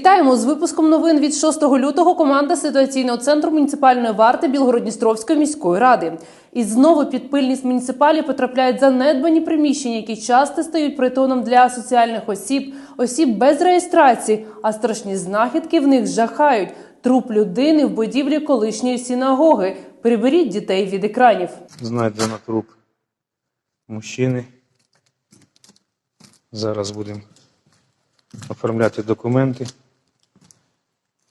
Вітаємо з випуском новин від 6 лютого. Команда ситуаційного центру муніципальної варти Білгородністровської міської ради. І знову під пильність муніципалів потрапляють занедбані приміщення, які часто стають притоном для соціальних осіб, осіб без реєстрації, а страшні знахідки в них жахають. Труп людини в будівлі колишньої синагоги. Приберіть дітей від екранів. Знайдено труп мужчини. Зараз будемо оформляти документи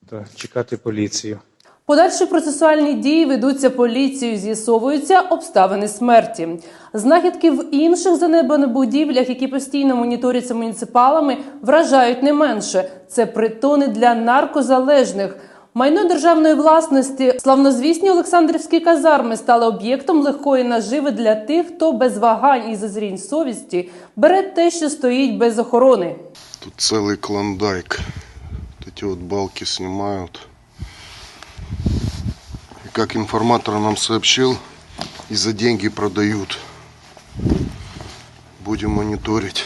та чекати поліцію. Подальші процесуальні дії ведуться поліцією, з'ясовуються обставини смерті. Знахідки в інших занедбаних будівлях, які постійно моніторяться муніципалами, вражають не менше. Це притони для наркозалежних. Майно державної власності, славнозвісні Олександрівські казарми стали об'єктом легкої наживи для тих, хто без вагань і зазрінь совісті бере те, що стоїть без охорони. Тут целый клондайк. Эти вот балки снимают. И как информатор нам сообщил, и за деньги продают. Будем мониторить.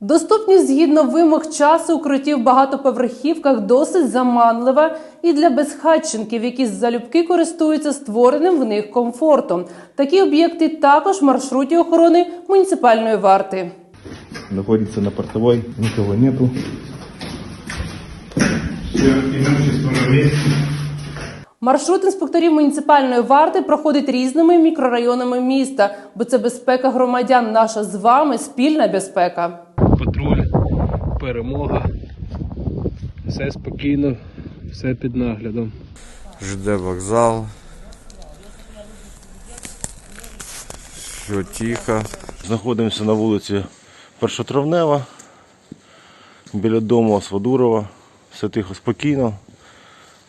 Доступність згідно вимог часу укриттів в багатоповерхівках досить заманлива і для безхатченків, які залюбки користуються створеним в них комфортом. Такі об'єкти також в маршруті охорони муніципальної варти. находится на портовой, никого нету. Все имущество на месте. Маршрут інспекторів муніципальної варти проходить різними мікрорайонами міста, бо це безпека громадян, наша з вами спільна безпека. патруль, перемога. Все спокійно, все під наглядом. ЖД вокзал. Все тихо. Знаходимося на вулиці Першотравнева, біля дому Асвадурова. Все тихо, спокійно.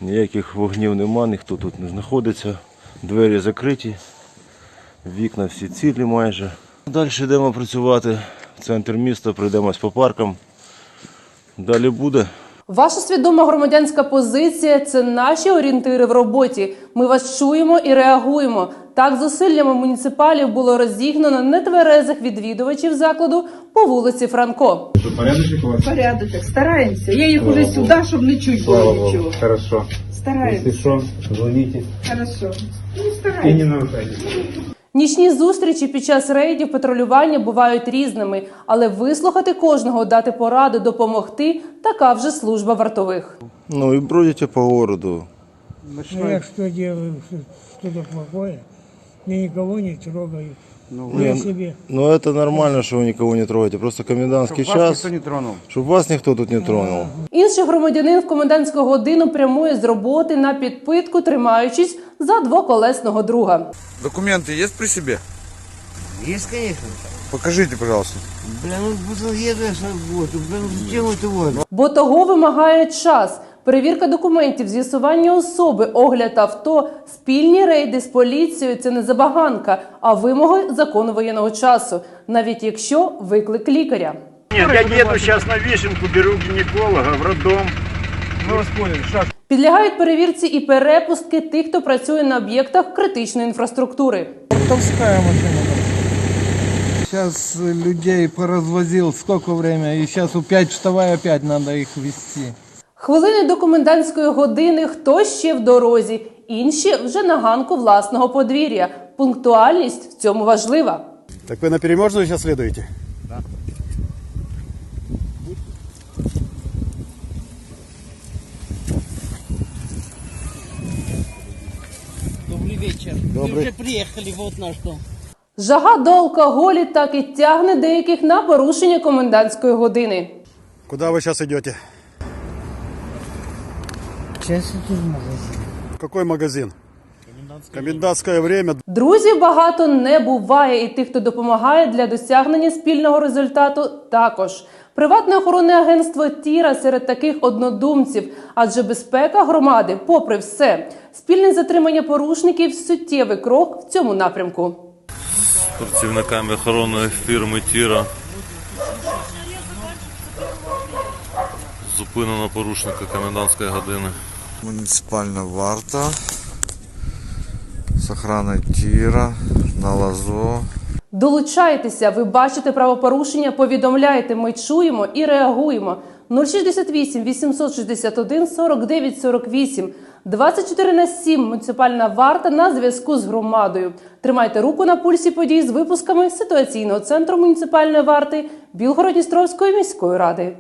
Ніяких вогнів нема, ніхто тут не знаходиться. Двері закриті, вікна всі цілі майже. Далі йдемо працювати в центр міста, пройдемось по паркам. Далі буде. Ваша свідома громадянська позиція це наші орієнтири в роботі. Ми вас чуємо і реагуємо. Так, зусиллями муніципалів було розігнано нетверезих відвідувачів закладу по вулиці Франко. Порядочок, стараємося. Я їх уже сюди, щоб не чуть було нічого. Хорошо. Стараємося. що, дзвоніть Хорошо. Ну, стараємося. нарушайте. Нічні зустрічі під час рейдів патрулювання бувають різними, але вислухати кожного, дати поради, допомогти така вже служба вартових. Ну і бродите по городу. Ну, я что делаю, что- плохое, я никого не трогаю. Не, я себе. Ну это нормально, что вы никого не трогаете. Просто комендантский час. Чтобы вас никто тут не тронул. Інший громадянин в комендантську годину прямує з роботи на підпитку, тримаючись за двоколесного друга. Документы есть при себе? Есть, конечно. Покажите, пожалуйста. Бля, ну бутылки я с собой. Бля, ну зачем это вот? Бо того вимагає час. Перевірка документів, з'ясування особи, огляд авто, спільні рейди з поліцією це не забаганка, а вимоги закону воєнного часу, навіть якщо виклик лікаря. Нет, я еду сейчас на вишенку, беру гинеколога в роддом. Підлягають перевірці і перепустки тих, хто працює на об'єктах критичної інфраструктури. Портовская машина. Сейчас людей поразвозил сколько время, и сейчас у 5 вставай опять надо их вести. Хвилини до комендантської години хто ще в дорозі, інші вже на ганку власного подвір'я. Пунктуальність в цьому важлива. Так вы на переможную сейчас следуете? Добрый вечер. Добрый. Мы уже приехали, вот на что. Жага до алкоголі так і тягне деяких на порушення комендантської години. Куда вы сейчас идете? Сейчас иду в магазин. Какой магазин? Комендантское время. Друзів багато не буває, і тих, хто допомагає для досягнення спільного результату, також. Приватне охоронне агентство Тіра серед таких однодумців, адже безпека громади, попри все, спільне затримання порушників суттєвий крок в цьому напрямку. Працівниками охоронної фірми Тіра. Зупинено порушника комендантської години. Муніципальна варта. З охрани Тіра на лазо. Долучайтеся, ви бачите правопорушення, повідомляйте. Ми чуємо і реагуємо. 068 861 49 48. 24 на 7 муніципальна варта на зв'язку з громадою. Тримайте руку на пульсі подій з випусками ситуаційного центру муніципальної варти Білгород-Дністровської міської ради.